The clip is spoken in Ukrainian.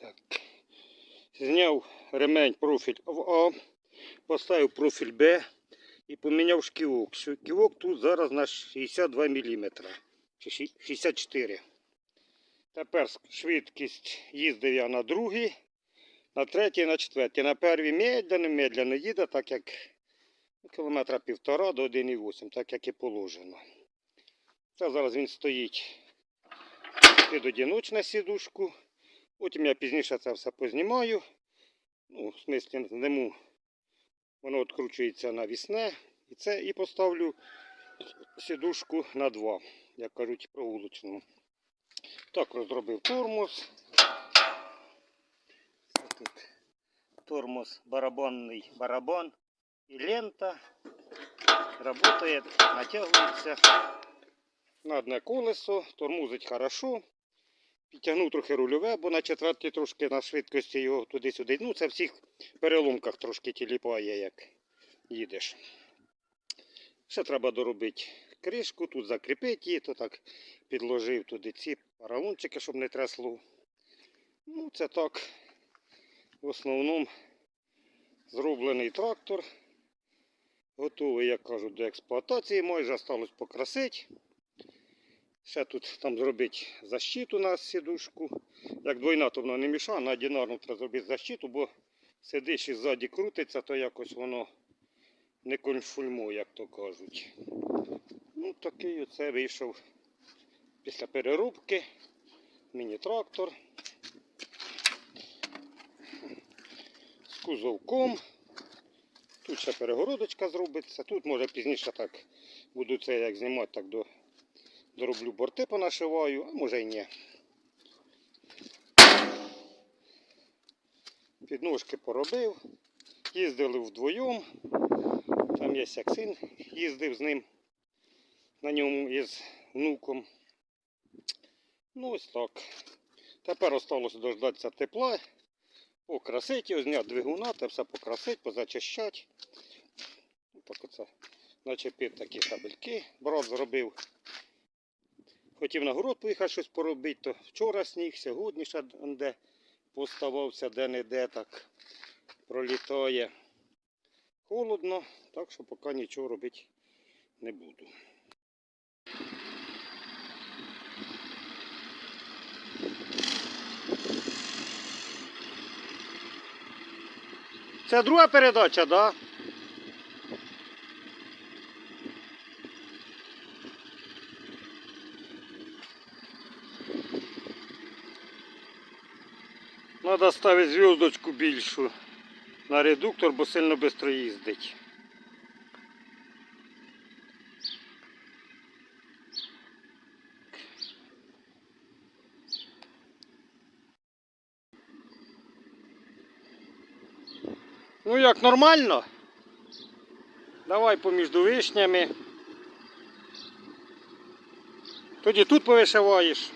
Так. Зняв ремень профіль в А, поставив профіль Б і поміняв шківок. Шківок тут зараз на 62 мм. Чи ші- 64. Тепер швидкість їздив я на другий, на третій, на четвертій. На першій медленно, медленно їде, так як кілометра півтора до 1,8, так як і положено. Це зараз він стоїть під одиночну сідушку. Потім я пізніше це все познімаю. Ну, в смислі, зниму. Воно відкручується на вісне. І це і поставлю сідушку на два, як кажуть, прогулочну. Так розробив тормоз. Тут тормоз барабанний барабан і лента. Работає, натягується на одне колесо, тормозить хорошо. Підтягнув трохи рульове, бо на четвертій трошки на швидкості його туди-сюди. Ну, це в всіх переломках трошки тіліпає, як їдеш. Ще треба доробити кришку, тут закріпити її, то так підложив туди ці паралончики, щоб не трясло. Ну, це так. В основному зроблений трактор. Готовий, як кажуть, до експлуатації. Майже залишилось покрасити. Ще тут там зробити защиту на сідушку. Як двойна, то вона не мішає, на одинарну треба зробити защиту, бо сидиш і ззаді крутиться, то якось воно не конфульмує, як то кажуть. Ну, такий оце вийшов після переробки. Міні-трактор. З кузовком. Тут ще перегородочка зробиться. Тут може пізніше так буду це як знімати, так до, дороблю борти понашиваю, а може й ні. Підножки поробив. Їздили вдвоєм. Там є як син їздив з ним на ньому із внуком. Ну ось так. Тепер осталося дождатися тепла, покрасити його, зняти двигуна, те все покрасити, позачищати. Так оце начепив такі кабельки, брат зробив. Хотів на город поїхати щось поробити, то вчора сніг, сьогодні ще де поставався, де-не-де так пролітає. Холодно, так що поки нічого робити не буду. Це друга передача, так? Да? Надо ставити зв'язочку більшу на редуктор, бо сильно швидко їздить. Ну як нормально? Давай поміж вишнями. Тоді тут повишиваєш.